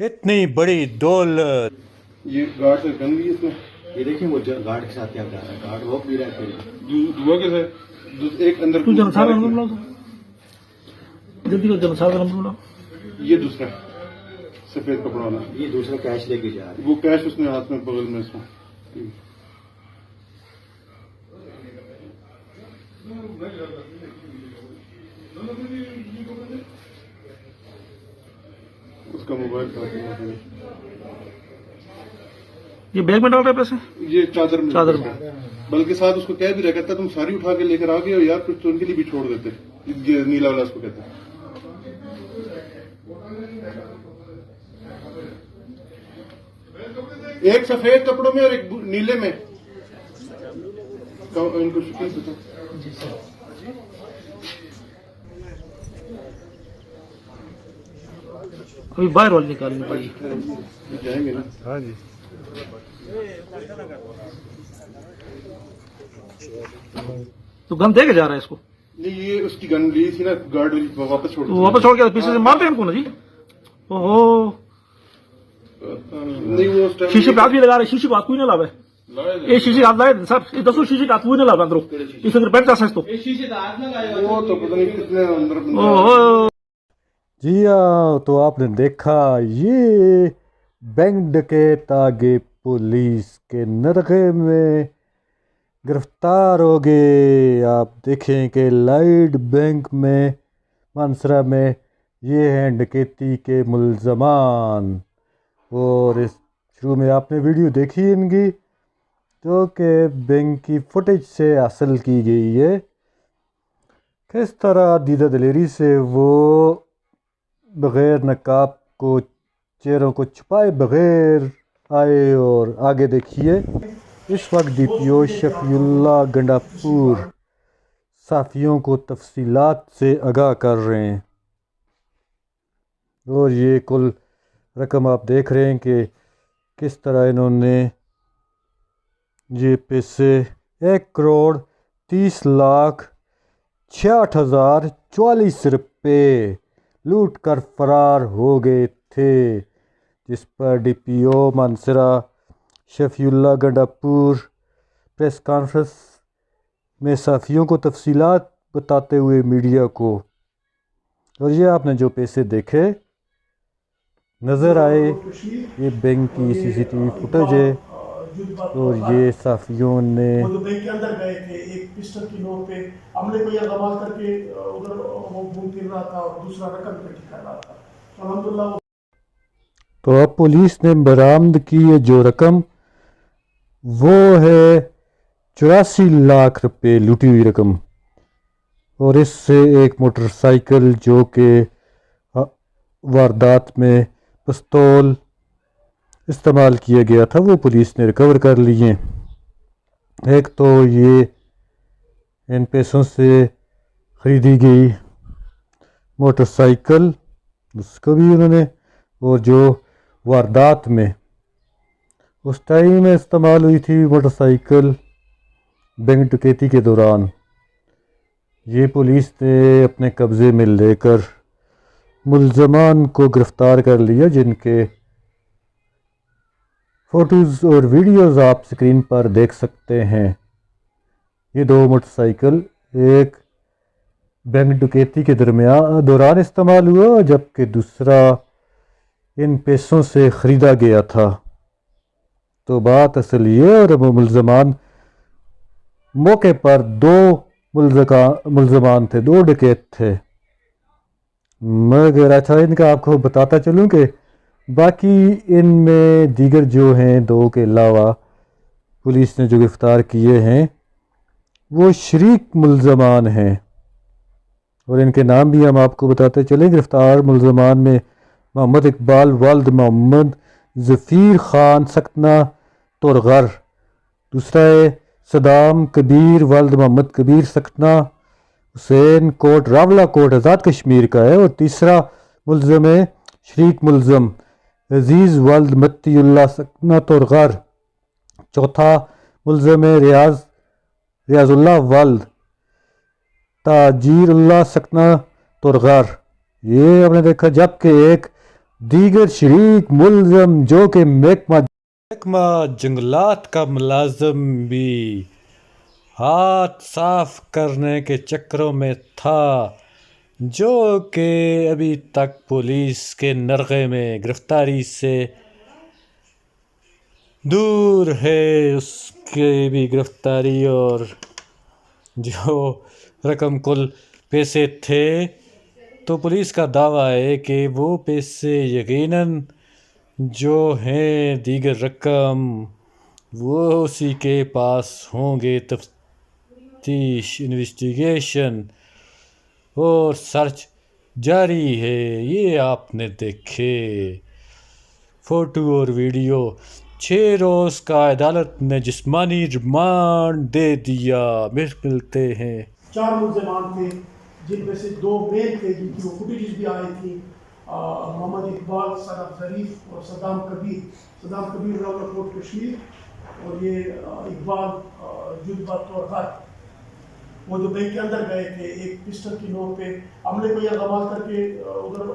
اتنی بڑی دولت۔ یہ گارڈ سے گن بھی اس میں۔ یہ دیکھیں وہ گارڈ کے ساتھ کیا کر رہا ہے۔ گارڈ وہ بھی رہا ہے دعا کے ساتھ۔ ایک اندر تو جناب صاحب نمبر بلاؤ تو جلدی کرو جناب صاحب بلاؤ یہ دوسرا سفید کپڑا والا۔ یہ دوسرا کیش لے کے جا رہا ہے وہ کیش اس نے ہاتھ میں بغل میں اس میں۔ اس کا موبائل یہ بیگ میں ڈال رہے پیسے؟ یہ چادر میں۔ چادر میں۔ بلکہ ساتھ اس کو کہہ بھی رہا کرتا تم ساری اٹھا کے لے کر آ گئے ہو یار کچھ تو ان کے لیے بھی چھوڑ دیتے۔ نیلا والا اس کو کہتے ہیں۔ ایک سفید کپڑوں میں اور ایک نیلے میں۔ تو ان کو شکل بتا ابھی باہر والی نکالنی پڑی۔ ہاں جی تو گن دے کے جا رہا ہے اس کو۔ نہیں یہ اس کی گن لی تھی نا گارڈ واپس چھوڑ تو واپس چھوڑ کے پیچھے سے مارتے ہیں ان کو نا جی؟ اوہو۔ شیشے پہ ہاتھ بھی لگا رہے شیشے کو ہاتھ کوئی نہ لاوے یہ شیشے ہاتھ لائے صاحب یہ دسو شیشے کا ہاتھ کوئی نہ لاوے اندروں۔ اس اندر بیٹھ جا سکتے تو۔ وہ تو پتہ نہیں کتنے اندر اوہو۔ جی ہاں تو آپ نے دیکھا، یہ بینک ڈکیت آگے پولیس کے نرغے میں گرفتار ہو گئے۔ آپ دیکھیں کہ لائٹ بینک میں، مانسرا میں یہ ہیں ڈکیتی کے ملزمان۔ اور اس شروع میں آپ نے ویڈیو دیکھی ان کی، جو کہ بینک کی فوٹیج سے حاصل کی گئی ہے۔ کس طرح دیدہ دلیری سے وہ بغیر نقاب کو، چہروں کو چھپائے بغیر آئے اور آگے دیکھیے۔ اس وقت ڈی پی او شفی اللہ گنڈا پور صحافیوں کو تفصیلات سے آگاہ کر رہے ہیں۔ اور یہ کل رقم آپ دیکھ رہے ہیں کہ کس طرح انہوں نے یہ پیسے ایک کروڑ تیس لاکھ چھیاٹھ ہزار چوالیس روپے لوٹ کر فرار ہو گئے تھے، جس پر D P O Mansehra Shafi Ullah Gandapur press conference میں صحافیوں کو تفصیلات بتاتے ہوئے میڈیا کو۔ اور یہ آپ نے جو پیسے دیکھے، نظر آئے، یہ بینک کی سی سی ٹی وی فوٹیج ہے۔ اور یہ صحافیوں نے کے اندر گئے تھے ایک پسٹل کی نوٹ پہ عملے کو یہ غمال کر کے ادھر وہ گھوم پھر رہا تھا اور دوسرا رقم اکٹھی کر رہا تھا۔ الحمدللہ تو اب پولیس نے برآمد کی ہے جو رقم وہ ہے چوراسی لاکھ روپے لوٹی ہوئی رقم۔ اور اس سے ایک موٹر سائیکل جو کہ واردات میں پستول استعمال کیا گیا تھا، وہ پولیس نے ریکور کر لیے۔ ایک تو یہ ان پیسوں سے خریدی گئی موٹر سائیکل، اس کو بھی انہوں نے، اور جو واردات میں۔ اس ٹائم میں استعمال ہوئی تھی موٹر سائیکل بینک ڈکیتی کے دوران۔ یہ پولیس نے اپنے قبضے میں لے کر ملزمان کو گرفتار کر لیا، جن کے فوٹوز اور ویڈیوز آپ سکرین پر دیکھ سکتے ہیں۔ یہ دو موٹر سائیکل، ایک بینک ڈکیتی کے درمیان دوران استعمال ہوا، جبکہ دوسرا ان پیسوں سے خریدا گیا تھا۔ تو بات اصل یہ اور ملزمان موقع پر دو ملزمان تھے، دو ڈکیت تھے۔ مگر اچھا ان کا آپ کو بتاتا چلوں کہ باقی ان میں دیگر جو ہیں دو کے علاوہ پولیس نے جو گرفتار کیے ہیں، وہ شریک ملزمان ہیں۔ اور ان کے نام بھی ہم آپ کو بتاتے چلیں۔ گرفتار ملزمان میں محمد اقبال، والد محمد، ظفیر خان سکنا ترغر دوسرا ہے صدام کبیر، والد محمد کبیر سکنا حسین کوٹ، راولہ کوٹ، آزاد کشمیر کا ہے۔ اور تیسرا ملزم ہے شریک ملزم۔ عزیز والد متی اللہ سکنا ترغر چوتھا ملزم ریاض ریاض اللہ والد تاجیر اللہ سکنا ترغر یہ ہم نے دیکھا جبکہ ایک دیگر شریک ملزم جو کہ محکمہ محکمہ جنگلات کا ملازم بھی ہاتھ صاف کرنے کے چکروں میں تھا۔ جو کہ ابھی تک پولیس کے نرغے میں گرفتاری سے دور ہے، اس کی بھی گرفتاری اور جو رقم کل پیسے تھے، تو پولیس کا دعویٰ ہے کہ وہ پیسے یقیناً جو ہیں دیگر رقم، وہ اسی کے پاس ہوں گے۔ تفتیش انویسٹیگیشن اور سرچ جاری ہے یہ آپ نے دیکھے۔ فوٹو اور ویڈیو چھ روز کا عدالت نے جسمانی ریمانڈ دے دیا۔ پھر ملتے ہیں۔ چار ملزمان تھے جن میں سے دو میل تھے جن کی وہ فوٹیجز بھی آئی تھیں محمد اقبال صدام ظریف اور صدام کبیر۔ صدام کبیر راول کوٹ کشمیر اور یہ اقبال آ، جدبت اور وہ جو بینک کے اندر گئے تھے، ایک پسٹل کی نوک پہ عملے کو یہ غمال کر کے ادھر